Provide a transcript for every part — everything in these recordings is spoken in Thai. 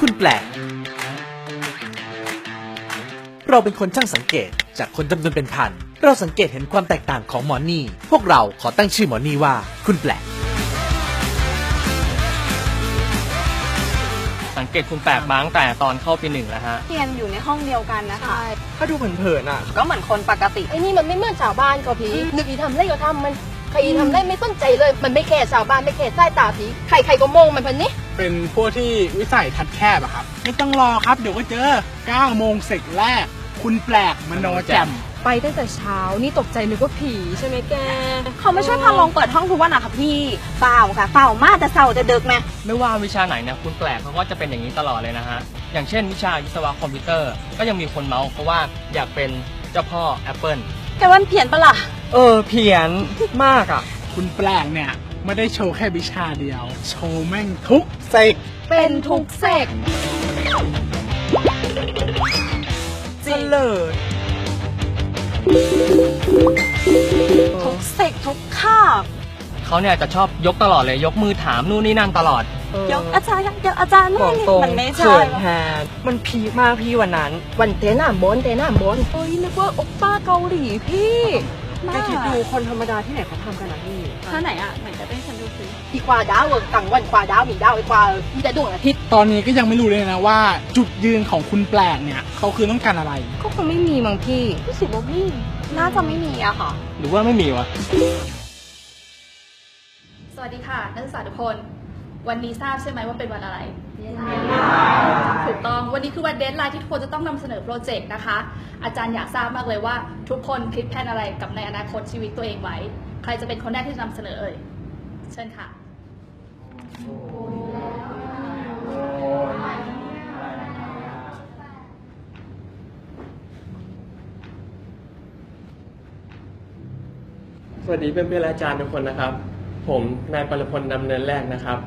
คุณแปลก เราเป็นคนช่างสังเกตจากคนจำนวนเป็นพัน เราสังเกตเห็นความแตกต่างของหมอนี่ พวกเราขอตั้งชื่อหมอนี่ว่า คุณแปลก สังเกตคุณแปลกมาตั้งแต่ตอนเข้าปีหนึ่งแล้วฮะ เรียนอยู่ในห้องเดียวกันนะคะ ถ้าดูเผินๆอะ ก็เหมือนคนปกติ ไอ้นี่มันไม่เหมือนชาวบ้านก็ผีนึกอีทำไรก็ทำมัน ใครทำไรไม่สนใจเลย มันไม่แค่ชาวบ้านไม่แค่ใต้ตาผีใครใครก็มองมันพันนี้เป็นพวกที่วิสัยทัดแคบอะครับ ไม่ต้องรอครับ เดี๋ยวก็เจอ9โมงเสร็จแรก คุณแปลกมโนแจ่มไปตั้งแต่เช้านี่ตกใจนึกว่าผีใช่ไหมแก เขาไม่ช่วยพาลองเปิดห้องทุกวันอะค่ะพี่ เปล่าค่ะ เปล่ามากแต่เศร้าจะดึกไหมไม่ว่าวิชาไหนเนี่ยคุณแปลกเขาก็จะเป็นอย่างนี้ตลอดเลยนะฮะ อย่างเช่นวิชาวิศวะคอมพิวเตอร์ ก็ยังมีคนเมาส์เพราะว่าอยากเป็นเจ้าพ่อ Apple แต่วันเพียนปะล่ะ เออเพียนมากอะ คุณแปลกเนี่ย ไม่ได้โชว์แค่วิชาเดียว โชว์แม่งทุกเซกเป็นทุกเสกจริงเลยทุกเสกทุกคาบเขาเนี่ยจะชอบยกตลอดเลยยกมือถามนู่นนี่นั่นตลอด ยกอาจารย์ยกอาจารย์บอกนี่ตรงมันไม่เขิใช่นแทนมันพีคมากพี่วันนั้น วันเตะหน้าบนเตะหน้าบนเอ้ยนึกว่าโอปป้าเกาหลีพี่แกคิดดูคนธรรมดาที่ไหนเขาทำกันนะพี่ท่าไหนอะไหนจะได้ฉันดูสิอีควาดาวเออกลางวันควาดาวมีดาวไอ้ความีแต่ดวงอาทิตย์ตอนนี้ก็ยังไม่รู้เลยนะว่า จุดยืนของคุณแปลกเนี่ยเขาคือต้องการอะไร ก็คงไม่มีมั้งพี่ รู้สึกว่าพี่น่าจะไม่มีอะค่ะ หรือว่าไม่มีวะ สวัสดีค่ะ นักศึกษาทุกคน วันนี้ทราบใช่ไหมว่าเป็นวันอะไรถูกต้องวันนี้คือวันเดทไลน์ที่ทุกคนจะต้องนำเสนอโปรเจกต์นะคะ อาจารย์อยากทราบมากเลยว่า ทุกคนคิดแผนอะไรกับในอนาคตชีวิตตัวเองไว้ ใครจะเป็นคนแรกที่จะนำเสนอเอ่ยเชิญค่ะสวัสดีเพื่อนเพื่อนๆและอาจารย์ทุกคนนะครับ ผมนายปรพลดำเนินแรกนะครับ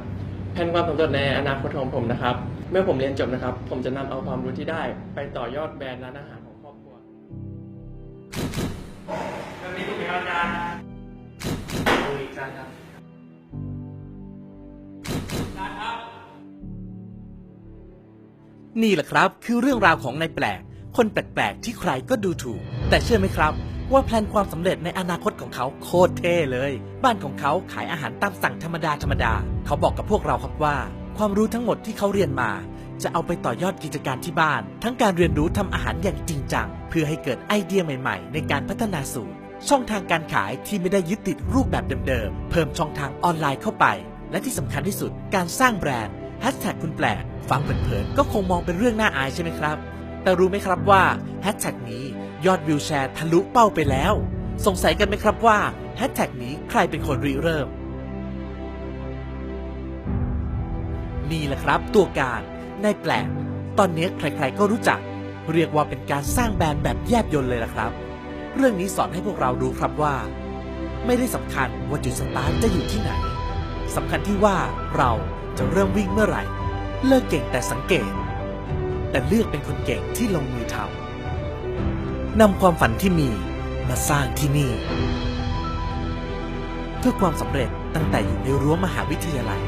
แผนความสำเร็จในอนาคตของผมนะครับ เมื่อผมเรียนจบนะครับ ผมจะนำเอาความรู้ที่ได้ ไปต่อยอดแบรนด์ร้านอาหารของครอบครัววันนี้ผมเป็นอาจารย์ดูอีกอาจารย์ครับ นี่แหละครับคือเรื่องราวของนายแปลก คนแปลกๆที่ใครก็ดูถูก แต่เชื่อไหมครับ ว่าแพลนความสำเร็จในอนาคตของเขาโคตรเท่เลย บ้านของเขาขายอาหารตามสั่งธรรมดาธรรมดา เขาบอกกับพวกเราครับว่า ความรู้ทั้งหมดที่เขาเรียนมา จะเอาไปต่อยอดกิจการที่บ้าน ทั้งการเรียนรู้ทำอาหารอย่างจริงจัง เพื่อให้เกิดไอเดียใหม่ๆ ในการพัฒนาสูตร ช่องทางการขายที่ไม่ได้ยึดติดรูปแบบเดิมๆ เพิ่มช่องทางออนไลน์เข้าไป และที่สำคัญที่สุดการสร้างแบรนด์แฮชแท็กคุณแปลกฟังเผินๆก็คงมองเป็นเรื่องน่าอายใช่ไหมครับ แต่รู้ไหมครับว่าแฮชแท็กนี้ ยอดวิวแชร์ทะลุเป้าไปแล้ว สงสัยกันไหมครับว่าแฮชแท็กนี้ใครเป็นคนริเริ่ม นี่แหละครับตัวการนายแปลก ตอนนี้ใครๆก็รู้จัก เรียกว่าเป็นการสร้างแบรนด์แบบแยบยลเลยล่ะครับ เรื่องนี้สอนให้พวกเรารู้ครับว่า ไม่ได้สำคัญว่าจุดสตาร์ทจะอยู่ที่ไหนสำคัญที่ว่าเราจะเริ่มวิ่งเมื่อไหร่ เลิกเก่งแต่สังเกต แต่เลือกเป็นคนเก่งที่ลงมือทำ นำความฝันที่มีมาสร้างที่นี่ เพื่อความสำเร็จตั้งแต่อยู่ในรั้วมหาวิทยาลัย